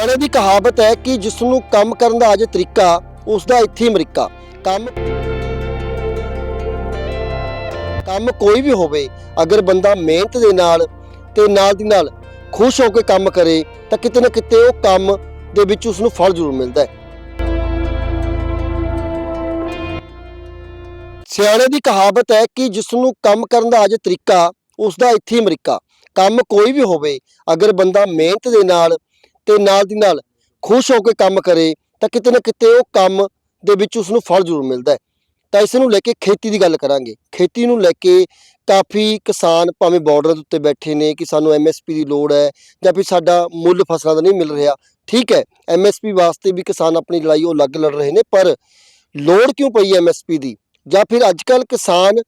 ਸਿਆਣੇ ਦੀ ਕਹਾਵਤ ਹੈ ਕਿ ਜਿਸ ਨੂੰ ਕੰਮ ਕਰਨ ਦਾ ਅਜੇ ਤਰੀਕਾ ਉਸ ਦਾ ਇੱਥੇ ਅਮਰੀਕਾ। ਕੰਮ ਕੰਮ ਕੋਈ ਵੀ ਹੋਵੇ, ਅਗਰ ਬੰਦਾ ਮਿਹਨਤ ਦੇ ਨਾਲ ਤੇ ਨਾਲ ਦੀ ਨਾਲ ਖੁਸ਼ ਹੋ ਕੇ ਕੰਮ ਕਰੇ, ਤਾਂ ਕਿਤੇ ਨਾ ਕਿਤੇ ਉਹ ਕੰਮ ਦੇ ਵਿੱਚ ਉਸ ਨੂੰ ਫਲ ਜ਼ਰੂਰ ਮਿਲਦਾ ਹੈ। ਸਿਆਣੇ ਦੀ ਕਹਾਵਤ ਹੈ ਕਿ ਜਿਸ ਨੂੰ ਕੰਮ ਕਰਨ ਦਾ ਅਜੇ ਤਰੀਕਾ ਉਸ ਦਾ ਇੱਥੇ ਅਮਰੀਕਾ। ਕੰਮ ਕੋਈ ਵੀ ਹੋਵੇ, ਅਗਰ ਬੰਦਾ ਮਿਹਨਤ ਦੇ ਨਾਲ ਤੇ ਨਾਲ ਦੀ ਨਾਲ ਖੁਸ਼ ਹੋ ਕੇ ਕੰਮ ਕਰੇ ਤਾਂ ਕਿਤੇ ਨਾ ਕਿਤੇ ਉਹ ਕੰਮ ਦੇ ਵਿੱਚ ਉਸ ਨੂੰ ਫਲ ਜ਼ਰੂਰ ਮਿਲਦਾ ਹੈ। ਤਾਂ ਇਸ ਨੂੰ ਲੈ ਕੇ ਖੇਤੀ ਦੀ ਗੱਲ ਕਰਾਂਗੇ। ਖੇਤੀ ਨੂੰ ਲੈ ਕੇ ਕਾਫੀ ਕਿਸਾਨ ਭਾਵੇਂ ਬਾਰਡਰ ਦੇ ਉੱਤੇ ਬੈਠੇ ਨੇ ਕਿ ਸਾਨੂੰ ਐਮਐਸਪੀ ਦੀ ਲੋੜ ਹੈ ਜਾਂ ਫਿਰ ਸਾਡਾ ਮੁੱਲ ਫਸਲਾਂ ਦਾ ਨਹੀਂ ਮਿਲ ਰਿਹਾ। ਠੀਕ ਹੈ ਐਮਐਸਪੀ ਵਾਸਤੇ ਵੀ ਕਿਸਾਨ ਆਪਣੀ ਲੜਾਈ ਉਹ ਅਲੱਗ ਲੜ ਰਹੇ ਨੇ ਪਰ ਲੋੜ ਕਿਉਂ ਪਈ ਐਮਐਸਪੀ ਦੀ? ਜਾਂ ਫਿਰ ਅੱਜ ਕੱਲ ਕਿਸਾਨ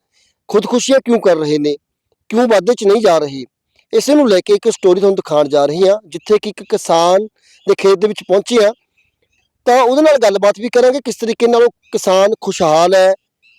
ਖੁਦਕੁਸ਼ੀਆਂ ਕਿਉਂ ਕਰ ਰਹੇ ਨੇ? ਕਿਉਂ ਵਾਧੇ 'ਚ ਨਹੀਂ ਜਾ ਰਹੇ? ਇਸੇ ਨੂੰ ਲੈ ਕੇ ਇੱਕ ਸਟੋਰੀ ਤੁਹਾਨੂੰ ਦਿਖਾਉਣ ਜਾ ਰਹੀ ਹਾਂ ਜਿੱਥੇ ਕਿ ਇੱਕ ਕਿਸਾਨ ਦੇ ਖੇਤ ਦੇ ਵਿੱਚ ਪਹੁੰਚੇ ਆ। ਤਾਂ ਉਹਦੇ ਨਾਲ ਗੱਲਬਾਤ ਵੀ ਕਰਾਂਗੇ ਕਿਸ ਤਰੀਕੇ ਨਾਲ ਉਹ ਕਿਸਾਨ ਖੁਸ਼ਹਾਲ ਹੈ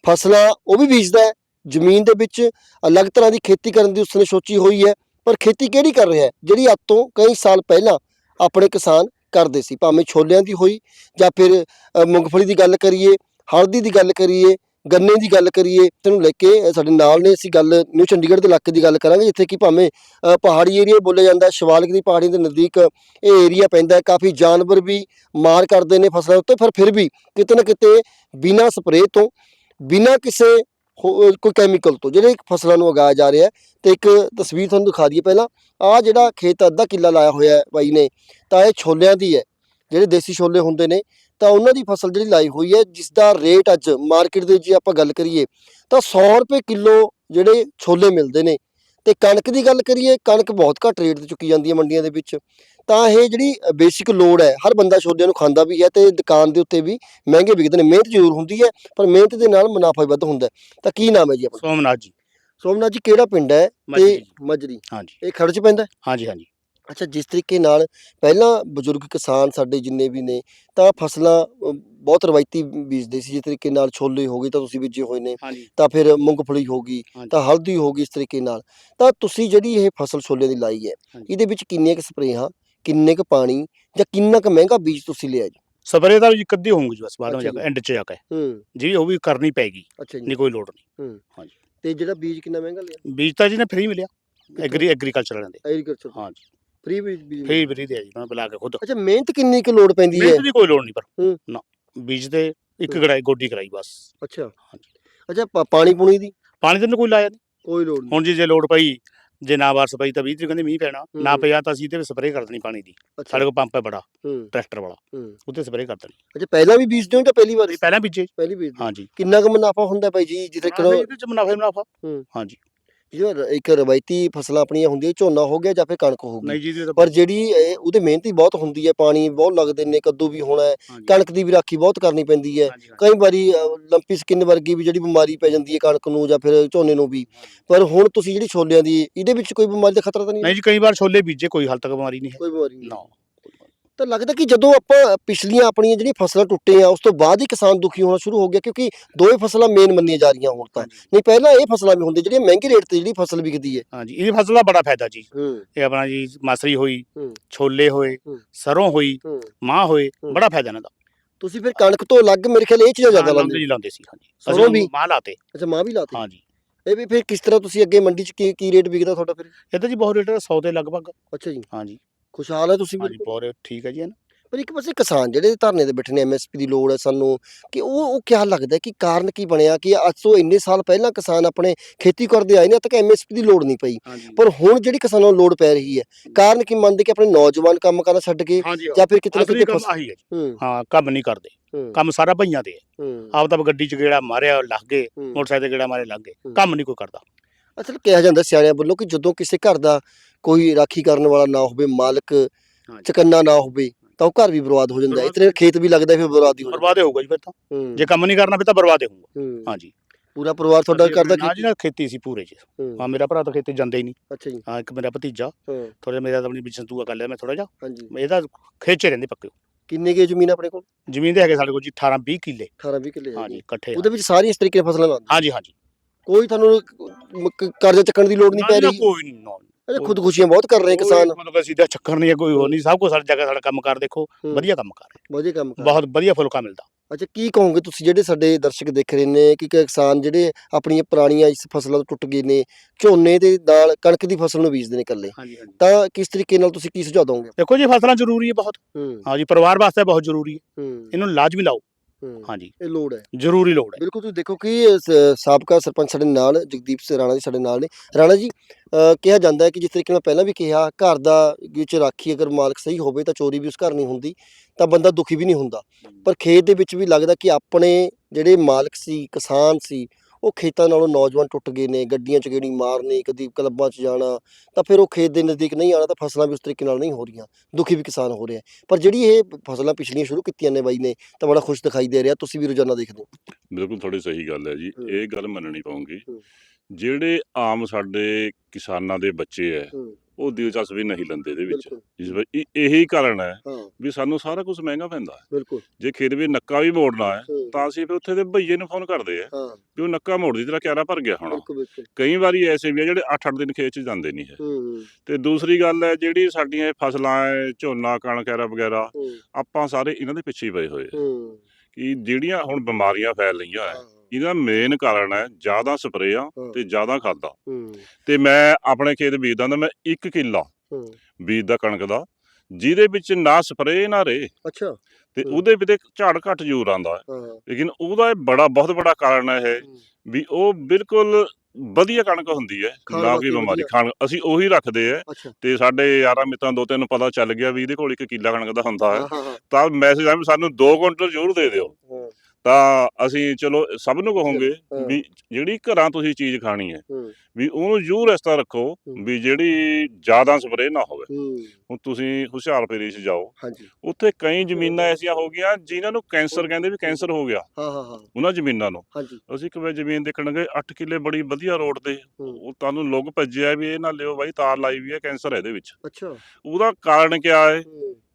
ਫਸਲਾਂ ਉਹ ਵੀ ਬੀਜਦਾ ਹੈ ਜ਼ਮੀਨ ਦੇ ਵਿੱਚ ਅਲੱਗ ਤਰ੍ਹਾਂ ਦੀ ਖੇਤੀ ਕਰਨ ਦੀ ਉਸਨੇ ਸੋਚੀ ਹੋਈ ਹੈ ਪਰ ਖੇਤੀ ਕਿਹੜੀ ਕਰ ਰਿਹਾ ਹੈ ਜਿਹੜੀ ਅੱਜ ਤੋਂ ਕਈ ਸਾਲ ਪਹਿਲਾਂ ਆਪਣੇ ਕਿਸਾਨ ਕਰਦੇ ਸੀ ਭਾਵੇਂ ਛੋਲਿਆਂ ਦੀ ਹੋਈ ਜਾਂ ਫਿਰ ਅ, ਮੂੰਗਫਲੀ ਦੀ ਗੱਲ ਕਰੀਏ ਹਲਦੀ ਦੀ ਗੱਲ ਕਰੀਏ ਗੰਨੇ ਦੀ ਗੱਲ ਕਰੀਏ ਤੈਨੂੰ ਲੈ ਕੇ ਸਾਡੇ ਨਾਲ ਨੇ ਅਸੀਂ ਗੱਲ ਨਿਊ ਚੰਡੀਗੜ੍ਹ ਦੇ ਇਲਾਕੇ ਦੀ ਗੱਲ ਕਰਾਂਗੇ ਜਿੱਥੇ ਕਿ ਭਾਵੇਂ ਪਹਾੜੀ ਏਰੀਆ ਬੋਲਿਆ ਜਾਂਦਾ ਹੈ, ਸ਼ਿਵਾਲਿਕ ਦੀ ਪਹਾੜੀ ਦੇ ਨਜ਼ਦੀਕ ਇਹ ਏਰੀਆ ਪੈਂਦਾ ਹੈ ਕਾਫੀ ਜਾਨਵਰ ਵੀ ਮਾਰ ਕਰਦੇ ਨੇ ਫਸਲਾਂ ਉੱਤੇ ਪਰ ਫਿਰ ਵੀ ਕਿਤੇ ਨਾ ਕਿਤੇ ਬਿਨਾਂ ਸਪਰੇਅ ਤੋਂ ਬਿਨਾਂ ਕਿਸੇ ਹੋ- ਕੋਈ ਕੈਮੀਕਲ ਤੋਂ ਜਿਹੜੇ ਫਸਲਾਂ ਨੂੰ ਉਗਾਇਆ ਜਾ ਰਿਹਾ ਹੈ ਤੇ ਇੱਕ ਤਸਵੀਰ ਤੁਹਾਨੂੰ ਦਿਖਾ ਦਈਏ ਪਹਿਲਾਂ ਆ ਜਿਹੜਾ ਖੇਤ ਅੱਧਾ ਕਿੱਲਾ ਲਾਇਆ ਹੋਇਆ ਹੈ ਬਾਈ ਨੇ ਤਾਂ ਇਹ ਛੋਲਿਆਂ ਦੀ ਹੈ ਜਿਹੜੇ ਦੇਸੀ ਛੋਲੇ ਹੁੰਦੇ ਨੇ ਤਾਂ ਉਹਨਾਂ ਦੀ ਫਸਲ ਜਿਹੜੀ ਲਾਈ ਹੋਈ ਹੈ ਜਿਸ ਦਾ ਰੇਟ ਅੱਜ ਮਾਰਕੀਟ ਦੇ ਜੇ ਆਪਾਂ ਗੱਲ ਕਰੀਏ ਤਾਂ 100 ਰੁਪਏ ਕਿਲੋ ਜਿਹੜੇ ਛੋਲੇ ਮਿਲਦੇ ਨੇ। ਤੇ ਕਣਕ ਦੀ ਗੱਲ ਕਰੀਏ ਕਣਕ ਬਹੁਤ ਘੱਟ ਰੇਟ ਤੇ ਚੁੱਕੀ ਜਾਂਦੀ ਹੈ ਮੰਡੀਆਂ ਦੇ ਵਿੱਚ। ਤਾਂ ਇਹ ਜਿਹੜੀ ਬੇਸਿਕ ਲੋੜ ਹੈ ਹਰ ਬੰਦਾ ਛੋਲਿਆਂ ਨੂੰ ਖਾਂਦਾ ਵੀ ਹੈ ਤੇ ਦੁਕਾਨ ਦੇ ਉੱਤੇ ਵੀ ਮਹਿੰਗੇ ਵਿਕਦੇ ਨੇ। ਮਿਹਨਤ ਜ਼ਰੂਰ ਹੁੰਦੀ ਹੈ ਪਰ ਮਿਹਨਤ ਦੇ ਨਾਲ ਮੁਨਾਫਾ ਵੀ ਵੱਧ ਹੁੰਦਾ ਤਾਂ ਕੀ ਨਾਮ ਹੈ ਜੀ ਆਪਣਾ? ਸੋਮਨਾਥ ਜੀ। ਸੋਮਨਾਥ ਜੀ ਕਿਹੜਾ ਪਿੰਡ ਹੈ? ਤੇ। ਮਜਰੀ ਹਾਂਜੀ। ਇਹ ਖਰਚ ਪੈਂਦਾ? ਹਾਂਜੀ ਹਾਂਜੀ। ਅੱਛਾ ਜਿਸ ਤਰੀਕੇ ਨਾਲ ਪਹਿਲਾਂ ਬਜ਼ੁਰਗ ਕਿਸਾਨ ਸਾਡੇ ਜਿੰਨੇ ਵੀ ਨੇ ਤਾਂ ਫਸਲਾਂ ਬਹੁਤ ਰਵਾਇਤੀ ਬੀਜਦੇ ਸੀ ਜਿਸ ਤਰੀਕੇ ਨਾਲ ਛੋਲੇ ਹੋ ਗਏ ਤਾਂ ਤੁਸੀਂ ਬੀਜੇ ਹੋਏ ਨੇ ਹਾਂਜੀ। ਤਾਂ ਫਿਰ ਮੂੰਗਫਲੀ ਹੋ ਗਈ ਹਾਂਜੀ। ਤਾਂ ਹਲਦੀ ਹੋ ਗਈ ਇਸ ਤਰੀਕੇ ਨਾਲ ਤਾਂ ਤੁਸੀਂ ਜਿਹੜੀ ਇਹ ਫਸਲ ਛੋਲੇ ਦੀ ਲਾਈ ਹੈ ਹਾਂਜੀ। ਇਹਦੇ ਵਿੱਚ ਕਿੰਨੀਆਂ ਕੁ ਸਪਰੇਹਾਂ ਕਿੰਨੇ ਕੁ ਪਾਣੀ ਜਾਂ ਕਿੰਨਾ ਕੁ ਮਹਿੰਗਾ ਬੀਜ ਤੁਸੀਂ ਲਿਆ ਜੀ? ਸਪਰੇ ਦਾ ਜੀ ਕੱਦੀ ਹੋਊਗੀ ਜੀ ਬਸ ਬਾਅਦ ਵਿੱਚ ਅੱਛਾ ਜੀ। ਐਂਡ ਚ ਜਾ ਕੇ। ਹੂੰ। ਜੀ ਉਹ ਵੀ ਕਰਨੀ ਪੈਗੀ ਅੱਛਾ ਜੀ। ਨਹੀਂ ਕੋਈ ਲੋੜ ਨਹੀਂ। ਤੇ ਜਿਹੜਾ ਬੀਜ ਕਿੰਨਾ ਮਹਿੰਗਾ ਲਿਆ? ਬੀਜ ਤਾਂ ਜੀ ਨੇ ਫ੍ਰੀ ਮਿਲਿਆ ਐਗਰੀ ਐਗਰੀਕਲਚਰ ਵਾਲਿਆਂ ਦੇ। ਐਗਰੀਕਲਚਰ ਹਾਂਜੀ। ਫ੍ਰੀ ਬੀਜ ਫ੍ਰੀ ਫ੍ਰੀ ਦੇ ਆ ਜੀ ਮੈਂ ਬੁਲਾ ਕੇ ਖੁਦ। ਅੱਛਾ ਮਿਹਨਤ ਕਿੰਨੀ ਕੁ ਲੋੜ ਪੈਂਦੀ ਹੈ? ਮਿਹਨਤ ਦੀ ਕੋਈ ਲੋੜ ਨਹੀਂ ਪਰ ਹੂੰ। ਨਾ ਬੀਜ ਤੇ ਇੱਕ। ਗੜਾਈ ਗੋਡੀ ਕਰਾਈ ਬਸ। ਅੱਛਾ। ਹਾਂਜੀ। ਅੱਛਾ ਪਾ- ਪਾਣੀ ਪੂਣੀ ਦੀ? ਪਾਣੀ ਤੇ ਕੋਈ ਲਾਇਆ ਨਹੀਂ ਕੋਈ ਲੋੜ ਨਹੀਂ ਹੁਣ ਜੀ ਜੇ ਲੋੜ ਪਈ ਜੇ ਨਾ ਬਾਰਸ ਪਈ ਤਾਂ 20 ਤਰੀਕ ਕਹਿੰਦੇ ਮੀਂਹ ਪੈਣਾ। ਨਾ ਹੂੰ। ਪਿਆ ਤਾਂ ਅਸੀਂ ਤੇ ਸਪਰੇਅ ਕਰ ਦੇਣੀ ਪਾਣੀ ਦੀ। ਅੱਛਾ। ਸਾਡੇ ਕੋਲ ਪੰਪ ਹੈ ਬੜਾ ਹੂੰ। ਟਰੈਕਟਰ ਵਾਲਾ। ਹੂੰ। ਉੱਤੇ ਸਪਰੇਅ ਕਰ ਦੇਣੀ। ਅੱਛਾ ਪਹਿਲਾਂ ਵੀ ਬੀਜਦੇ ਹੋ ਜਾਂ ਪਹਿਲੀ ਵਾਰ? ਪਹਿਲਾਂ ਬੀਜੇ। ਪਹਿਲੀ ਬੀਜਦੇ ਹੋ? ਹਾਂਜੀ। ਕਿੰਨਾ ਕੁ ਮੁਨਾਫਾ ਹੁੰਦਾ ਬਾਈ ਜੀ ਜਿੱਥੇ ਮੁਨਾਫਾ ਇਹਦੇ ਚ ਮੁਨਾਫਾ ਹੀ ਮੁਨਾਫਾ। ਹੂੰ। ਹਾਂਜੀ। ਜਿਹੜਾ ਇੱਕ ਰਵਾਇਤੀ ਫਸਲਾਂ ਆਪਣੀਆਂ ਹੁੰਦੀਆਂ ਝੋਨਾ ਹੋ ਗਿਆ ਜਾਂ ਫਿਰ ਕਣਕ ਹੋ ਗਈ। ਨਹੀਂ ਜੀ ਪਰ ਜਿਹੜੀ ਇਹ- ਉਹਦੇ ਮਿਹਨਤ ਬਹੁਤ ਹੁੰਦੀ ਹੈ ਪਾਣੀ ਬਹੁਤ ਲੱਗਦੇ ਨੇ ਕੱਦੂ ਵੀ ਹੋਣਾ ਹੈ। ਕਣਕ ਦੀ ਵੀ ਰਾਖੀ ਬਹੁਤ ਕਰਨੀ ਪੈਂਦੀ ਹੈ। ਕਈ ਵਾਰੀ ਲੰਪੀ ਸਕਿਨ ਵਰਗੀ ਵੀ ਜਿਹੜੀ ਬਿਮਾਰੀ ਪੈ ਜਾਂਦੀ ਹੈ ਕਣਕ ਨੂੰ ਜਾਂ ਫਿਰ ਝੋਨੇ ਨੂੰ ਵੀ। ਪਰ ਹੁਣ ਤੁਸੀਂ ਜਿਹੜੀ ਛੋਲਿਆਂ ਦੀ ਇਹਦੇ ਵਿੱਚ ਕੋਈ ਬਿਮਾਰੀ ਦਾ ਖਤਰਾ ਤਾਂ ਨਹੀਂ? ਨਹੀਂ ਜੀ ਕਈ ਵਾਰ ਛੋਲੇ ਬੀਜੇ ਕੋਈ ਹਾਲ ਤੱਕ ਬਿਮਾਰੀ ਨਹੀਂ ਹੈ। ਕੋਈ ਬਿਮਾਰੀ ਨਹੀਂ ਨਾ। ਤਾਂ ਲੱਗਦਾ ਕਿ ਜਦੋਂ ਆਪਾਂ ਪਿਛਲੀਆਂ ਆਪਣੀਆਂ ਜਿਹੜੀਆਂ ਫਸਲਾਂ ਟੁੱਟੇ ਆ ਉਸ ਤੋਂ ਬਾਅਦ ਹੀ ਕਿਸਾਨ ਦੁਖੀ ਹੋਣਾ ਸ਼ੁਰੂ ਹੋ ਗਿਆ ਕਿਉਂਕਿ ਦੋਵੇਂ ਫਸਲਾਂ ਮੇਨ ਮੰਨੀਆਂ ਜਾ ਰਹੀਆਂ ਹੁਣ ਤਾਂ। ਨਹੀਂ ਪਹਿਲਾਂ ਇਹ ਫਸਲਾਂ ਵੀ ਹੁੰਦੀਆਂ ਜਿਹੜੀਆਂ ਮਹਿੰਗੇ ਰੇਟ ਤੇ ਜਿਹੜੀ ਫਸਲ ਵਿਕਦੀ ਹੈ ਹਾਂਜੀ ਇਹ ਫਸਲ ਦਾ ਬੜਾ ਫਾਇਦਾ ਜੀ। ਇਹ ਆਪਣਾ ਜੀ ਮਸਰੀ ਹੋਈ। ਛੋਲੇ ਹੋਏ। ਸਰੋਂ ਹੋਈ ਮਾਹ ਹੋਏ। ਬੜਾ ਫਾਇਦਾ ਇਹਨਾਂ ਦਾ। ਤੁਸੀਂ ਫਿਰ ਕਣਕ ਤੋਂ ਅਲੱਗ ਮੇਰੇ ਖਿਆਲ ਇਹ ਚੀਜ਼ਾਂ ਜ਼ਿਆਦਾ ਲਾਉਂਦੇ ਲਾਉਂਦੇ ਜੀ ਲਾਉਂਦੇ ਸੀ ਹਾਂਜੀ। ਸਰੋਂ ਵੀ? ਮਾਹ ਲਾਤੇ। ਅੱਛਾ ਮਾਂ ਵੀ ਲਾਤੀ? ਹਾਂਜੀ। ਇਹ ਵੀ ਫਿਰ ਕਿਸ ਤਰ੍ਹਾਂ ਤੁਸੀਂ ਅੱਗੇ ਮੰਡੀ 'ਚ ਕੀ ਕੀ ਰੇਟ ਵਿਕਦਾ ਤੁਹਾਡਾ ਫਿਰ? ਇਹ ਤਾਂ ਜੀ ਬਹੁਤ ਰੇਟ 100 ਦੇ ਲਗਭਗ। ਅੱਛਾ ਜੀ। ਹਾਂਜੀ। ਖੁਸ਼ਹਾਲ ਹੈ ਤੁਸੀਂ ਹਾਂਜੀ ਬਹੁਤ ਠੀਕ ਹੈ ਜੀ ਇਹ ਨਾ। ਪਰ ਇੱਕ ਪਾਸੇ ਕਿਸਾਨ ਜਿਹੜੇ ਧਰਨੇ ਤੇ ਬੈਠੇ ਨੇ ਐਮਐਸਪੀ ਦੀ ਲੋੜ ਹੈ ਸਾਨੂੰ ਕਿ ਉਹ ਉਹ ਕਿਆ ਲੱਗਦਾ ਕਿ ਕਾਰਨ ਕੀ ਬਣਿਆ ਕਿ ਅੱਜ ਤੋਂ ਇੰਨੇ ਸਾਲ ਪਹਿਲਾਂ ਕਿਸਾਨ ਆਪਣੇ ਖੇਤੀ ਕਰਦੇ ਆਏ ਨੇ ਤੱਕ ਐਮਐਸਪੀ ਦੀ ਲੋੜ ਨਹੀਂ ਪਈ। ਪਰ ਹੁਣ ਜਿਹੜੀ ਕਿਸਾਨਾਂ ਨੂੰ ਲੋੜ ਪੈ ਰਹੀ ਹੈ ਕਾਰਨ ਕੀ ਮੰਨਦੇ ਕਿ ਆਪਣੇ ਨੌਜਵਾਨ ਕੰਮ ਕਰਨਾ ਛੱਡ ਕੇ ਜਾਂ ਫਿਰ ਕਿਤੇ ਨਾ ਕਿਤੇ ਕੰਮ ਫਸ ਆਹੀ ਹੈ ਕੰਮ ਨਹੀਂ ਕਰਦੇ। ਕੰਮ ਸਾਰਾ ਭਈਆਂ ਹੈ। ਹੂੰ। ਆਪ ਤਾਂ ਗੱਡੀ 'ਚ ਗੇੜਾ ਮਾਰਿਆ ਲੱਗ ਗਏ। ਮੋਟਰਸਾਈਕਲ ਤੇ ਗੇੜਾ ਮਾਰੇ ਲੱਗ ਗਏ। ਕੰਮ ਨਹੀਂ ਕੋਈ ਕਰਦਾ। ਅਸਲ ਕਿਹਾ ਜਾਂਦਾ ਸਿਆਣਿਆਂ ਵੱਲੋਂ ਕਿ ਜਦੋਂ ਕਿਸੇ ਘਰ ਦਾ ਕੋਈ ਰਾਖੀ ਕਰਨ ਵਾਲਾ ਨਾ ਹੋਵੇ ਮਾਲਕ। ਚਕੰਨਾ ਨਾ ਹੋਵੇ ਤਾਂ ਉਹ ਘਰ ਵੀ ਬਰਬਾਦ ਹੋ ਜਾਂਦਾ ਹੈ। ਇਤਨੇ ਖੇਤ ਵੀ ਲੱਗਦਾ ਫਿਰ ਬਰਬਾਦ ਹੀ ਹੋ ਜਾਂਦਾ ਬਰਬਾਦ ਹੋਊਗਾ ਜੀ ਫਿਰ ਤਾਂ। ਹੂੰ, ਜੇ ਕੰਮ ਨਹੀਂ ਕਰਨਾ ਫਿਰ ਤਾਂ ਬਰਬਾਦ ਹੋਊਗਾ। ਹੂੰ। ਹਾਂਜੀ। ਪੂਰਾ ਪਰਿਵਾਰ ਤੁਹਾਡਾ ਕਰਦਾ ਨਾ ਜੀ ਨਾ ਖੇਤੀ ਸੀ ਪੂਰੇ ਚ। ਹੂੰ, ਹਾਂ ਮੇਰਾ ਭਰਾ ਤਾਂ ਖੇਤੀ ਜਾਂਦਾ ਹੀ ਨਹੀਂ। ਅੱਛਾ ਜੀ। ਹਾਂ ਇੱਕ ਮੇਰਾ ਭਤੀਜਾ। ਹਾਂ। ਥੋੜਾ ਮੇਰਾ ਤਾਂ ਆਪਣੀ ਬਿਜ਼ਨਸ ਦੂਆ ਕਰ ਲਿਆ ਮੈਂ ਥੋੜਾ ਹਾਂਜੀ। ਇਹਦਾ ਖੇਚੇ ਰਹਿੰਦੇ ਪੱਕੇ ਕਿੰਨੇ ਕੀ ਜ਼ਮੀਨ ਆਪਣੇ ਕੋਲ? ਜ਼ਮੀਨ ਦੇ ਹੈਗੇ ਸਾਡੇ ਕੋਲ ਜੀ 18 20 ਕਿੱਲੇ। 18 20 ਕਿੱਲੇ ਹਾਂਜੀ ਹੈਗੀ। ਇਕੱਠੇ ਉਹਦੇ ਵਿੱਚ ਸਾਰੀਆਂ ਇਸ ਤਰੀਕੇ ਦੀਆਂ ਫਸਲਾਂ ਲਾਉਂਦੇ? ਹਾਂਜੀ ਹਾਂਜੀ। ਕੋਈ ਤੁਹਾਨੂੰ ਕਰਜ਼ਾ ਚੱਕਣ ਦੀ ਲੋੜ ਨਹੀਂ ਪੈ ਜੀ, ਰਹੀ? ਕੋਈ ਨਹੀਂ ਅੱਛਾ ਖੁਦਕੁਸ਼ੀਆਂ ਬਹੁਤ ਕਰ ਰਹੇ ਕਿਸਾਨ। ਮਤਲਬ ਅਸੀਂ ਤਾਂ ਚੱਕਰ ਨਹੀਂ ਹੈ ਕੋਈ ਹੋਰ ਨਹੀਂ ਸਭ ਕੁਝ ਸਾਡੀ ਜਗ੍ਹਾ ਸਾਡਾ ਕੰਮ ਕਰ ਦੇਖੋ। ਵਧੀਆ ਕੰਮ ਕਰ ਰਹੇ। ਵਧੀਆ ਕੰਮ ਕਰ ਬਹੁਤ ਵਧੀਆ ਫੁਲਕਾ ਮਿਲਦਾ। ਅੱਛਾ ਕੀ ਕਹੋਗੇ ਤੁਸੀਂ ਜਿਹੜੇ ਸਾਡੇ ਦਰਸ਼ਕ ਦੇਖ ਰਹੇ ਨੇ ਕਿ ਕਿਸਾਨ ਜਿਹੜੇ ਆਪਣੀਆਂ ਪੁਰਾਣੀਆਂ ਇਸ ਫਸਲਾਂ ਤੋਂ ਟੁੱਟ ਗਏ ਨੇ ਝੋਨੇ ਦੇ ਨਾਲ ਕਣਕ ਦੀ ਫਸਲ ਨੂੰ ਬੀਜਦੇ ਨੇ ਇਕੱਲੇ ਤਾਂ ਕਿਸ ਤਰੀਕੇ ਨਾਲ ਤੁਸੀਂ ਕੀ ਸੁਝਾਅ ਦੋਗੇ? ਦੇਖੋ ਜੀ ਫਸਲਾਂ ਜ਼ਰੂਰੀ ਹੈ ਬਹੁਤ। ਹੂੰ। ਹਾਂਜੀ ਪਰਿਵਾਰ ਵਾਸਤੇ ਬਹੁਤ ਜ਼ਰੂਰੀ ਹੈ। ਇਹਨੂੰ ਲਾਜ਼ਮੀ ਲਾਓ। ਹਾਂਜੀ। ਇਹ ਲੋੜ ਹੈ। ਜ਼ਰੂਰੀ ਲੋੜ ਹੈ। ਬਿਲਕੁਲ ਤੁਸੀਂ ਦੇਖੋ ਕਿ ਸ- ਸਾਬਕਾ ਸਰਪੰਚ ਸਾਡੇ ਨਾਲ ਜਗਦੀਪ ਸਿੰਘ ਰਾਣਾ ਜੀ ਸਾਡੇ ਨਾਲ ਨੇ। ਰਾਣਾ ਜੀ ਅਹ ਕਿਹਾ ਜਾਂਦਾ ਹੈ ਕਿ ਜਿਸ ਤਰੀਕੇ ਨਾਲ ਪਹਿਲਾਂ ਵੀ ਕਿਹਾ ਘਰ ਦਾ ਵਿੱਚ ਰਾਖੀ ਅਗਰ ਮਾਲਕ ਸਹੀ ਹੋਵੇ ਤਾਂ ਚੋਰੀ ਵੀ ਉਸ ਘਰ ਨਹੀਂ ਹੁੰਦੀ ਤਾਂ ਬੰਦਾ ਦੁਖੀ ਵੀ ਨਹੀਂ ਹੁੰਦਾ। ਪਰ ਖੇਤ ਦੇ ਵਿੱਚ ਵੀ ਲੱਗਦਾ ਕਿ ਆਪਣੇ ਜਿਹੜੇ ਮਾਲਕ ਸੀ ਕਿਸਾਨ ਸੀ ਉਹ ਖੇਤਾਂ ਨਾਲੋਂ ਨੌਜਵਾਨ ਟੁੱਟ ਗਏ ਨੇ ਗੱਡੀਆਂ 'ਚ ਗੇੜੀ ਮਾਰਨੀ ਕਦੀ ਕਲੱਬਾਂ 'ਚ ਜਾਣਾ ਤਾਂ ਫਿਰ ਉਹ ਖੇਤ ਦੇ ਨਜ਼ਦੀਕ ਨਹੀਂ ਆਣਾ ਤਾਂ ਫਸਲਾਂ ਵੀ ਉਸ ਤਰੀਕੇ ਨਾਲ ਨਹੀਂ ਹੋ ਰਹੀਆਂ ਦੁਖੀ ਵੀ ਕਿਸਾਨ ਹੋ ਰਿਹਾ ਪਰ ਜਿਹੜੀ ਇਹ ਫਸਲਾਂ ਪਿਛਲੀਆਂ ਸ਼ੁਰੂ ਕੀਤੀਆਂ ਨੇ ਬਾਈ ਨੇ ਤਾਂ ਬੜਾ ਖੁਸ਼ ਦਿਖਾਈ ਦੇ ਰਿਹਾ ਤੁਸੀਂ ਵੀ ਰੋਜ਼ਾਨਾ ਦੇਖਦੇ ਹੋ ਬਿਲਕੁਲ ਤੁਹਾਡੀ ਸਹੀ ਗੱਲ ਹੈ ਜੀ। ਇਹ ਗੱਲ ਮੰਨਣੀ ਪਊਗੀ। ਜਿਹੜੇ ਆਮ ਸਾਡੇ ਕਿਸਾਨਾਂ ਦੇ ਬੱਚੇ ਐ। ਉਹ ਦਿਲਚਸਪੀ ਨਹੀਂ ਲੈਂਦੇ ਇਹਦੇ ਵਿੱਚ। ਬਿਲਕੁਲ। ਜਿਸ ਵਿੱਚ ਇਹ- ਇਹੀ ਕਾਰਨ ਹੈ ਹਾਂ। ਵੀ ਸਾਨੂੰ ਸਾਰਾ ਕੁਝ ਮਹਿੰਗਾ ਪੈਂਦਾ ਹੈ। ਬਿਲਕੁਲ। ਜੇ ਖੇਤ ਵਿੱਚ ਨੱਕਾ ਵੀ ਮੋੜਨਾ ਹੈ ਹੂੰ, ਤਾਂ ਅਸੀਂ ਫਿਰ ਉੱਥੇ ਦੇ ਭਈਏ ਨੂੰ ਫੋਨ ਕਰਦੇ ਆ ਹਾਂ। ਵੀ ਉਹ ਨੱਕਾ ਮੋੜਦੀ ਤੇਰਾ ਕਿਆਰਾ ਭਰ ਗਿਆ ਹੋਣਾ। ਬਿਲਕੁਲ ਬਿਲਕੁਲ। ਕਈ ਵਾਰੀ ਐਸੇ ਵੀ ਆ ਜਿਹੜੇ 8-8 ਦਿਨ ਖੇਤ 'ਚ ਜਾਂਦੇ ਨਹੀਂ ਹੈ ਹੂੰ। ਤੇ ਦੂਸਰੀ ਗੱਲ ਹੈ ਜਿਹੜੀ ਸਾਡੀਆਂ ਇਹ ਫਸਲਾਂ ਹੈ ਝੋਨਾ ਕਣਕ ਐਰਾ ਵਗੈਰਾ ਹੂੰ। ਆਪਾਂ ਸਾਰੇ ਇਹਨਾਂ ਦੇ ਪਿੱਛੇ ਹੀ ਪਏ ਹੋਏ ਆ। ਹੂੰ। ਕਿ ਜਿਹੜੀਆਂ ਹੁਣ ਬਿਮਾਰੀਆਂ ਫੈਲ ਰਹੀਆਂ ਹੈ ਹਾਂ, ਇਹਦਾ ਮੇਨ ਕਾਰਨ ਹੈ ਜ਼ਿਆਦਾ ਸਪਰੇਆਂ ਤੇ ਜ਼ਿਆਦਾ ਖਾਦਾਂ। ਤੇ ਮੈਂ ਆਪਣੇ ਖੇਤ ਬੀਜਦਾ ਹੁੰਦਾ ਮੈਂ 1 ਕਿੱਲਾ ਬੀਜਦਾ ਕਣਕ ਦਾ ਜਿਹਦੇ ਵਿੱਚ ਨਾ ਸਪਰੇਅ ਨਾ ਰੇ। ਅੱਛਾ। ਤੇ। ਉਹਦੇ ਵਿੱਚ ਝਾੜ ਘੱਟ ਜ਼ਰੂਰ ਆਂਦਾ ਹਾਂ। ਲੇਕਿਨ ਉਹਦਾ ਇਹ ਬੜਾ ਬਹੁਤ ਬੜਾ ਕਾਰਨ ਹੈ ਇਹ ਵੀ ਉਹ ਬਿਲਕੁਲ ਵਧੀਆ ਕਣਕ ਹੁੰਦੀ ਹੈ ਨਾ ਕੋਈ ਬਿਮਾਰੀ। ਖਾਣ ਅਸੀਂ ਉਹੀ ਰੱਖਦੇ ਆ ਤੇ ਸਾਡੇ ਯਾਰਾਂ ਮਿੱਤਰਾਂ ਦੋ ਤਿੰਨ ਪਤਾ ਚੱਲ ਗਿਆ ਵੀ ਇਹਦੇ ਕੋਲ ਇੱਕ ਕਿੱਲਾ ਕਣਕ ਦਾ ਹੁੰਦਾ ਹੈ। ਤਾਂ ਮੈਸੇਜ ਆ ਵੀ ਸਾਨੂੰ 2 ਕੁਇੰਟਲ ਜ਼ਰੂਰ ਦੇ ਦਿਓ। ਤਾਂ ਅਸੀਂ ਚਲੋ ਸਭ ਨੂੰ ਕਹੋਗੇ। ਵੀ ਜਿਹੜੀ ਘਰਾਂ ਤੁਸੀਂ ਚੀਜ਼ ਖਾਣੀ ਹੈ ਵੀ ਉਹਨੂੰ ਜ਼ਰੂਰ ਇਸ ਤਰ੍ਹਾਂ ਰੱਖੋ। ਵੀ ਜਿਹੜੀ ਜ਼ਿਆਦਾ ਸਪਰੇਅ ਨਾ ਹੋਵੇ। ਹੁਣ ਤੁਸੀਂ ਹੁਸ਼ਿਆਰਪੁਰ 'ਚ ਜਾਓ ਹਾਂਜੀ। ਉੱਥੇ ਕਈ ਜ਼ਮੀਨਾਂ ਐਸੀਆਂ ਹੋ ਗਈਆਂ ਜਿਨ੍ਹਾਂ ਨੂੰ ਕੈਂਸਰ ਕਹਿੰਦੇ ਵੀ ਕੈਂਸਰ ਹੋ ਗਿਆ। ਹਾਂ ਹਾਂ ਹਾਂ। ਉਹਨਾਂ ਜ਼ਮੀਨਾਂ ਨੂੰ। ਅਸੀਂ ਇੱਕ ਵਾਰ ਜ਼ਮੀਨ ਦੇਖਣ ਗਏ 8 ਕਿੱਲੇ ਬੜੀ ਵਧੀਆ ਰੋਡ ਤੇ। ਉਹ ਤੁਹਾਨੂੰ ਲੋਕ ਭੱਜਿਆ ਵੀ ਇਹ ਨਾ ਲਿਓ ਬਾਈ ਤਾਰ ਲਾਈ ਵੀ ਹੈ ਕੈਂਸਰ ਹੈ ਇਹਦੇ ਵਿੱਚ। ਅੱਛਾ। ਉਹਦਾ ਕਾਰਨ ਕਿਆ ਹੈ?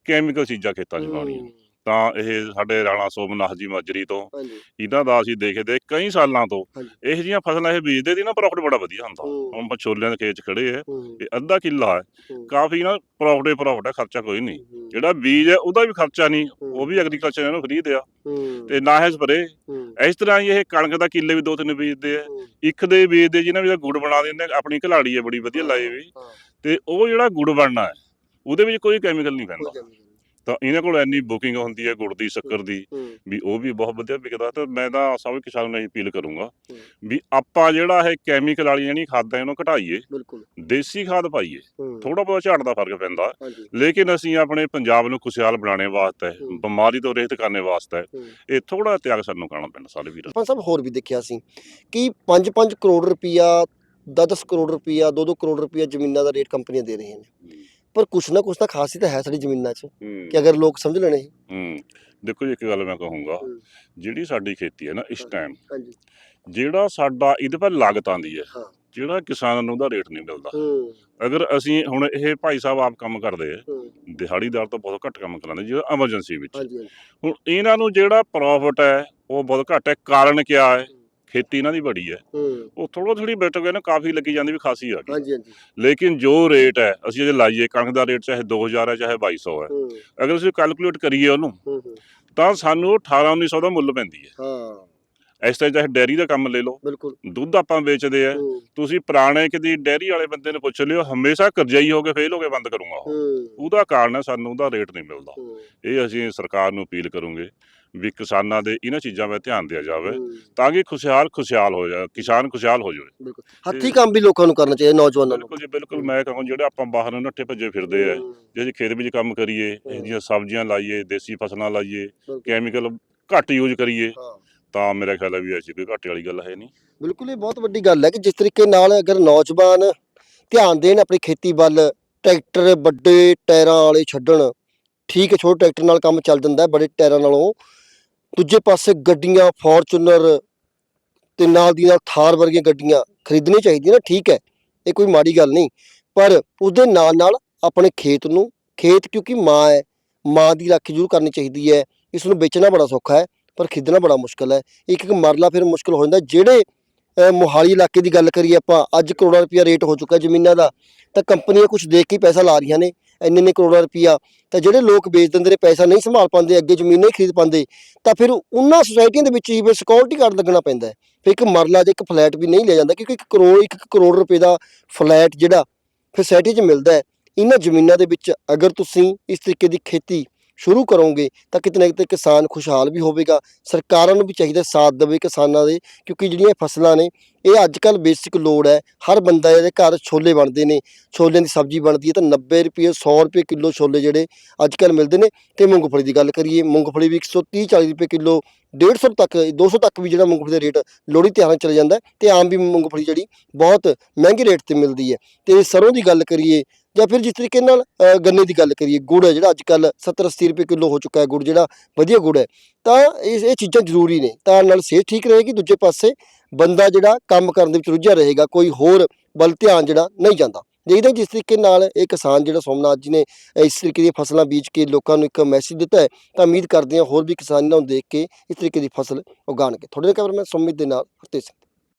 ਕੈਮੀਕਲ ਚੀਜ਼ਾਂ ਖੇਤਾਂ 'ਚ ਪਾਉਣੀਆਂ। ਤਾਂ ਇਹ ਸਾਡੇ ਰਾਣਾ ਸੋਮਨਾਥ ਜੀ ਮਾਜਰੀ ਤੋਂ ਹਾਂਜੀ। ਇਹਨਾਂ ਦਾ ਅਸੀਂ ਦੇਖਦੇ ਕਈ ਸਾਲਾਂ ਤੋਂ ਹਾਂਜੀ। ਇਹ ਜਿਹੀਆਂ ਫਸਲਾਂ ਇਹ ਬੀਜਦੇ ਦੀ ਨਾ ਪ੍ਰੋਫਿਟ ਬੜਾ ਵਧੀਆ ਹੁੰਦਾ। ਹੂੰ। ਹੁਣ ਆਪਾਂ ਛੋਲਿਆਂ ਦੇ ਖੇਤ 'ਚ ਖੜੇ ਹੂੰ। ਇਹ ਅੱਧਾ ਕਿੱਲਾ ਹੈ ਹੂੰ, ਕਾਫੀ ਨਾ ਪ੍ਰੋਫਿਟ ਪ੍ਰੋਫਿਟ ਹੈ ਖਰਚਾ ਕੋਈ ਨਹੀਂ। ਹੂੰ, ਜਿਹੜਾ ਬੀਜ ਹੈ ਉਹਦਾ ਵੀ ਖਰਚਾ ਨਹੀਂ ਹੂੰ। ਉਹ ਵੀ ਐਗਰੀਕਲਚਰ ਨੂੰ ਫ੍ਰੀ ਦਿਆ ਹੂੰ, ਤੇ ਨਾ ਹੈ ਸਪਰੇ। ਹੂੰ, ਇਸ ਤਰ੍ਹਾਂ ਹੀ ਇਹ ਕਣਕ ਦਾ ਕਿੱਲੇ ਵੀ ਦੋ ਤਿੰਨ ਬੀਜਦੇ ਆ। ਹੂੰ, ਇੱਕ ਦੇ ਬੀਜਦੇ ਜਿਹਨਾਂ ਵਿੱਚ ਗੁੜ ਬਣਾ ਦਿੰਦੇ ਆ, ਆਪਣੀ ਘਲਾੜੀ ਹੈ ਬੜੀ ਵਧੀਆ ਲਾਈ ਵੀ ਹਾਂ, ਤੇ ਉਹ ਜਿਹੜਾ ਗੁੜ ਬਣਨਾ ਹੈ ਉਹਦੇ ਵਿੱਚ ਕੋਈ ਕੈਮੀਕਲ ਨਹੀਂ ਪੈਂਦਾ। ਕੋਈ ਗੱਲ ਨਹੀਂ। ਤਾਂ ਇਹਨਾਂ ਕੋਲ ਇੰਨੀ ਬੁਕਿੰਗ ਹੁੰਦੀ ਹੈ ਗੁੜ ਦੀ ਸ਼ੱਕਰ ਦੀ ਵੀ ਉਹ ਵੀ ਬਹੁਤ ਵਧੀਆ ਵਿਕਦਾ ਤੇ ਮੈਂ ਤਾਂ ਸਭ ਕਿਸਾਨਾਂ ਨੂੰ ਅਪੀਲ ਕਰੂੰਗਾ। ਵੀ ਆਪਾਂ ਜਿਹੜਾ ਇਹ ਕੈਮੀਕਲ ਵਾਲੀ ਜਿਹੜੀ ਖਾਦਾਂ ਇਹਨੂੰ ਘਟਾਈਏ ਦੇਸੀ ਖਾਦ ਪਾਈਏ ਥੋੜਾ ਬਹੁਤ ਝਾੜ ਦਾ ਫ਼ਰਕ ਪੈਂਦਾ ਲੇਕਿਨ ਅਸੀਂ ਆਪਣੇ ਪੰਜਾਬ ਨੂੰ ਖੁਸ਼ਹਾਲ ਬਣਾਉਣੇ ਵਾਸਤੇ। ਬਿਮਾਰੀ ਤੋਂ ਰਹਿਤ ਕਰਨੇ ਵਾਸਤੇ। ਇਹ ਥੋੜਾ ਤਿਆਗ ਸਾਨੂੰ ਕਰਨਾ ਪੈਂਦਾ ਸਾਰੇ ਵੀਰ ਆਪਾਂ ਸਭ ਹੋਰ ਵੀ ਦੇਖਿਆ ਸੀ ਕਿ 5-5 ਕਰੋੜ ਰੁਪਈਆ 10-10 ਕਰੋੜ ਰੁਪਈਆ 2-2 ਕਰੋੜ ਰੁਪਈਆ ਜ਼ਮੀਨਾਂ ਦਾ ਰੇਟ ਕੰਪਨੀਆਂ ਦੇ ਰਹੀਆਂ ਨੇ ਪਰ ਕੁਛ ਨਾ ਕੁਛ ਤਾਂ ਖਾਸੀਅਤ ਹੈ ਸਾਡੀ ਜ਼ਮੀਨਾਂ 'ਚ ਕਿ ਅਗਰ ਲੋਕ ਸਮਝ ਲੈਣ ਹੂੰ। ਦੇਖੋ ਜੀ ਇੱਕ ਗੱਲ ਮੈਂ ਕਹੂੰਗਾ ਹੂੰ। ਜਿਹੜੀ ਸਾਡੀ ਖੇਤੀ ਹੈ ਨਾ ਇਸ ਹਾਂ। ਟਾਈਮ ਹਾਂਜੀ। ਜਿਹੜਾ ਸਾਡਾ ਇਹਦੇ ਪਰ ਲਾਗਤ ਆਂਦੀ ਹੈ ਹਾਂ। ਜਿਹੜਾ ਕਿਸਾਨ ਨੂੰ ਉਹਦਾ ਰੇਟ ਨਹੀਂ ਮਿਲਦਾ। ਹੂੰ। ਅਗਰ ਅਸੀਂ ਹੁਣ ਇਹ ਭਾਈ ਸਾਹਿਬ ਆਪ ਕੰਮ ਕਰਦੇ ਆ ਹੂੰ, ਦਿਹਾੜੀਦਾਰ ਤਾਂ ਬਹੁਤ ਘੱਟ ਕੰਮ ਕਰਾਉਂਦੇ ਜਿਹੜਾ ਐਮਰਜੈਂਸੀ ਵਿੱਚ। ਹਾਂਜੀ ਹਾਂਜੀ। ਹੁਣ ਇਹਨਾਂ ਨੂੰ ਜਿਹੜਾ ਪ੍ਰੋਫਿਟ ਹੈ ਉਹ ਬਹੁਤ ਘੱਟ ਹੈ। ਕਾਰਨ ਕਿਆ ਹੈ? ਖੇਤੀ ਇਹਨਾਂ ਦੀ ਬੜੀ ਹੈ। ਹੂੰ। ਉਹ ਥੋੜਾ ਥੋੜੀ ਬੈਠ ਗਏ ਨਾ ਕਾਫੀ ਲੱਗੀ ਜਾਂਦੀ ਵੀ ਖਾਸੀ ਆ ਗਈ। ਹਾਂਜੀ ਹਾਂਜੀ। ਲੇਕਿਨ ਜੋ ਰੇਟ ਹੈ ਅਸੀਂ ਜੇ ਲਾਈਏ ਕਣਕ ਦਾ ਰੇਟ ਚਾਹੇ 2000 ਹੈ ਚਾਹੇ 2200 ਹੈ। ਹੂੰ। ਅਗਰ ਅਸੀਂ ਕੈਲਕੂਲੇਟ ਕਰੀਏ ਉਹਨੂੰ ਹੂੰ ਹੂੰ, ਤਾਂ ਸਾਨੂੰ ਉਹ 18 1900 ਦਾ ਮੁੱਲ ਪੈਂਦੀ ਹੈ। ਹਾਂ। ਇਸ ਤਰ੍ਹਾਂ ਚਾਹੇ ਡੈਰੀ ਦਾ ਕੰਮ ਲੈ ਲਓ ਬਿਲਕੁਲ। ਦੁੱਧ ਆਪਾਂ ਵੇਚਦੇ ਆ। ਹੂੰ। ਤੁਸੀਂ ਪੁਰਾਣੇ ਕਿਦੀ ਡੈਰੀ ਵਾਲੇ ਬੰਦੇ ਨੂੰ ਪੁੱਛ ਲਿਓ ਹਮੇਸ਼ਾ ਕਰਜ਼ਾਈ ਹੋ ਕੇ ਫੇਲ ਹੋ ਕੇ ਬੰਦ ਕਰੂੰਗਾ ਉਹ। ਹੂੰ। ਉਹਦਾ ਕਾਰਨ ਹੈ ਸਾਨੂੰ ਉਹਦਾ ਰੇਟ ਨਹੀਂ ਮਿਲਦਾ। ਹੂੰ, ਇਹ ਅਸੀਂ ਸਰਕਾਰ ਨੂੰ ਅਪੀਲ ਕਰੂੰਗੇ ਵੀ ਕਿਸਾਨਾਂ ਦੇ ਇਹਨਾਂ ਚੀਜ਼ਾਂ 'ਤੇ ਧਿਆਨ ਦਿਆ ਜਾਵੇ ਤਾਂ ਕਿ ਖੁਸ਼ਹਾਲ ਖੁਸ਼ਹਾਲ ਹੋ ਜਾਏ ਕਿਸਾਨ ਖੁਸ਼ਹਾਲ ਹੋ ਜਾਵੇ। ਬਿਲਕੁਲ। ਹੱਥੀ ਕੰਮ ਵੀ ਲੋਕਾਂ ਨੂੰ ਕਰਨਾ ਚਾਹੀਦਾ ਨੌਜਵਾਨਾਂ ਨੂੰ। ਬਿਲਕੁਲ ਜੀ ਬਿਲਕੁਲ। ਮੈਂ ਕਹਾਂ ਜਿਹੜੇ ਆਪਾਂ ਬਾਹਰ ਨੂੰ ਨੱਠੇ ਭੱਜੇ ਫਿਰਦੇ ਆ ਜੇ ਅਸੀਂ ਖੇਤ ਵਿੱਚ ਕੰਮ ਕਰੀਏ ਇਹ ਜੀਆਂ ਸਬਜ਼ੀਆਂ ਲਾਈਏ ਦੇਸੀ ਫਸਲਾਂ ਲਾਈਏ ਕੈਮੀਕਲ ਘੱਟ ਯੂਜ਼ ਕਰੀਏ ਤਾਂ ਮੇਰਾ ਖਿਆਲ ਹੈ ਵੀ ਐਸੀ ਕੋਈ ਘਾਟੇ ਵਾਲੀ ਗੱਲ ਹੈ ਨਹੀਂ। ਬਿਲਕੁਲ ਇਹ ਬਹੁਤ ਵੱਡੀ ਗੱਲ ਹੈ ਕਿ ਜਿਸ ਤਰੀਕੇ ਨਾਲ ਅਗਰ ਨੌਜਵਾਨ ਧਿਆਨ ਦੇਣ ਆਪਣੀ ਖੇਤੀ ਵੱਲ ਟਰੈਕਟਰ ਵੱਡੇ ਟਾਇਰਾਂ ਵਾਲੇ ਛੱਡਣ ਠੀਕ ਹੈ ਛੋਟੇ ਟਰੈਕਟਰ ਨਾਲ ਕੰਮ ਚੱਲ ਜਾਂਦਾ ਹੈ ਬੜੇ ਟਾਇਰਾਂ ਨਾਲੋਂ ਦੂਜੇ ਪਾਸੇ ਗੱਡੀਆਂ ਫੋਰਚੂਨਰ ਤੇ ਨਾਲ ਦੀ ਨਾਲ ਥਾਰ ਵਰਗੀਆਂ ਗੱਡੀਆਂ ਖਰੀਦਣੀ ਚਾਹੀਦੀਆਂ ਨਾ ਠੀਕ ਹੈ ਇਹ ਕੋਈ ਮਾੜੀ ਗੱਲ ਨਹੀਂ ਪਰ ਉਹਦੇ ਨਾਲ ਨਾਲ ਆਪਣੇ ਖੇਤ ਨੂੰ ਖੇਤ ਕਿਉਂਕਿ ਮਾਂ ਹੈ ਮਾਂ ਦੀ ਰਾਖੀ ਜ਼ਰੂਰ ਕਰਨੀ ਚਾਹੀਦੀ ਹੈ ਇਸ ਨੂੰ ਵੇਚਣਾ ਬੜਾ ਸੌਖਾ ਹੈ ਪਰ ਖਰੀਦਣਾ ਬੜਾ ਮੁਸ਼ਕਲ ਹੈ ਇੱਕ ਇੱਕ ਮਰਲਾ ਫਿਰ ਮੁਸ਼ਕਲ ਹੋ ਜਾਂਦਾ ਜਿਹੜੇ ਅ, ਮੋਹਾਲੀ ਇਲਾਕੇ ਦੀ ਗੱਲ ਕਰੀਏ ਆਪਾਂ ਅੱਜ ਕਰੋੜਾਂ ਰੁਪਇਆ ਰੇਟ ਹੋ ਚੁੱਕਾ ਜ਼ਮੀਨਾਂ ਦਾ ਤਾਂ ਕੰਪਨੀਆਂ ਕੁਝ ਦੇਖ ਕੇ ਪੈਸਾ ਲਾ ਰਹੀਆਂ ਨੇ ਇੰਨੇ ਨੇ ਕਰੋੜਾਂ ਰੁਪਈਆ, ਤਾਂ ਜਿਹੜੇ ਲੋਕ ਵੇਚ ਦਿੰਦੇ ਨੇ, ਪੈਸਾ ਨਹੀਂ ਸੰਭਾਲ ਪਾਉਂਦੇ, ਅੱਗੇ ਜ਼ਮੀਨ ਨਹੀਂ ਖਰੀਦ ਪਾਉਂਦੇ, ਤਾਂ ਫਿਰ ਉਹਨਾਂ ਸੁਸਾਇਟੀਆਂ ਦੇ ਵਿੱਚ ਹੀ ਫਿਰ ਸਿਕਿਉਰਿਟੀ ਗਾਰਡ ਲੱਗਣਾ ਪੈਂਦਾ ਫਿਰ ਇੱਕ ਮਰਲਾ ਜਾਂ ਇੱਕ ਫਲੈਟ ਵੀ ਨਹੀਂ ਲਿਆ ਜਾਂਦਾ, ਕਿਉਂਕਿ ਇੱਕ ਕਰੋੜ ਇੱਕ ਕਰੋੜ ਰੁਪਏ ਦਾ ਫਲੈਟ ਜਿਹੜਾ ਫਿਰ ਸੋਸਾਇਟੀ 'ਚ ਮਿਲਦਾ ਹੈ, ਇਹਨਾਂ ਜ਼ਮੀਨਾਂ ਦੇ ਵਿੱਚ ਅਗਰ ਤੁਸੀਂ ਇਸ ਤਰੀਕੇ ਦੀ ਖੇਤੀ ਸ਼ੁਰੂ ਕਰੋਗੇ, ਤਾਂ ਕਿਤੇ ਨਾ ਕਿਤੇ ਕਿਸਾਨ ਖੁਸ਼ਹਾਲ ਵੀ ਹੋਵੇਗਾ, ਸਰਕਾਰਾਂ ਨੂੰ ਵੀ ਚਾਹੀਦਾ ਸਾਥ ਦੇਵੇ ਕਿਸਾਨਾਂ ਦੇ, ਕਿਉਂਕਿ ਜਿਹੜੀਆਂ ਫਸਲਾਂ ਨੇ ਇਹ ਅੱਜ ਕੱਲ ਬੇਸਿਕ ਲੋੜ ਹੈ। ਹਰ ਬੰਦਾ ਇਹਦੇ ਘਰ ਛੋਲੇ ਬਣਦੇ ਨੇ। ਛੋਲਿਆਂ ਦੀ ਸਬਜ਼ੀ ਬਣਦੀ ਹੈ ਤਾਂ 90 ਰੁਪਏ 100 ਰੁਪਏ ਕਿਲੋ ਛੋਲੇ ਜਿਹੜੇ ਅੱਜ ਕੱਲ ਮਿਲਦੇ ਨੇ। ਤੇ ਮੂੰਗਫਲੀ ਦੀ ਗੱਲ ਕਰੀਏ, ਮੂੰਗਫਲੀ ਵੀ 130 40 ਰੁਪਏ ਕਿਲੋ 150 ਤੱਕ 200 ਤੱਕ ਵੀ ਜਿਹੜਾ ਮੂੰਗਫਲੀ ਦਾ ਰੇਟ ਲੋੜੀ ਤੇ ਆਉਣ ਚਲਾ ਜਾਂਦਾ ਹੈ ਤੇ ਆਮ ਵੀ ਮੂੰਗਫਲੀ ਜਿਹੜੀ ਬਹੁਤ ਮਹਿੰਗੇ ਰੇਟ ਤੇ ਮਿਲਦੀ ਹੈ। ਤੇ ਸਰੋਂ ਦੀ ਗੱਲ ਕਰੀਏ ਜਾਂ ਫਿਰ ਜਿਸ ਤਰੀਕੇ ਨਾਲ ਗੰਨੇ ਦੀ ਗੱਲ ਕਰੀਏ, ਗੁੜ ਹੈ ਜਿਹੜਾ ਅੱਜ ਕੱਲ 70 80 ਰੁਪਏ ਕਿਲੋ ਹੋ ਚੁੱਕਾ ਹੈ ਗੁੜ ਜਿਹੜਾ, ਵਧੀਆ ਗੁੜ ਹੈ। ਤਾਂ ਇਹ ਇਹ ਚੀਜ਼ਾਂ ਜ਼ਰੂਰੀ ਨੇ। ਤਾਂ ਨਾਲ ਸਿਹਤ ਠੀਕ ਰਹੇਗੀ, ਦੂਜੇ ਪਾਸੇ ਬੰਦਾ ਜਿਹੜਾ ਕੰਮ ਕਰਨ ਦੇ ਵਿੱਚ ਰੁੱਝਿਆ ਰਹੇਗਾ, ਕੋਈ ਹੋਰ ਵੱਲ ਧਿਆਨ ਜਿਹੜਾ ਨਹੀਂ ਜਾਂਦਾ। ਦੇਖਦੇ ਜਿਸ ਤਰੀਕੇ ਨਾਲ ਇਹ ਕਿਸਾਨ ਜਿਹੜਾ ਸੋਮਨਾਥ ਜੀ ਨੇ ਇਸ ਤਰੀਕੇ ਦੀਆਂ ਫਸਲਾਂ ਬੀਜ ਕੇ ਲੋਕਾਂ ਨੂੰ ਇੱਕ ਮੈਸੇਜ ਦਿੱਤਾ ਹੈ, ਤਾਂ ਉਮੀਦ ਕਰਦੇ ਹਾਂ ਹੋਰ ਵੀ ਕਿਸਾਨ ਇਹਨਾਂ ਨੂੰ ਦੇਖ ਕੇ ਇਸ ਤਰੀਕੇ ਦੀ ਫਸਲ ਉਗਾਉਣਗੇ। ਤੁਹਾਡੇ ਕੈਮਰਾਮੈਨ ਸੁਮਿਤ ਦੇ ਨਾਲ ਹਰਤੇਜ ਸਿੰਘ।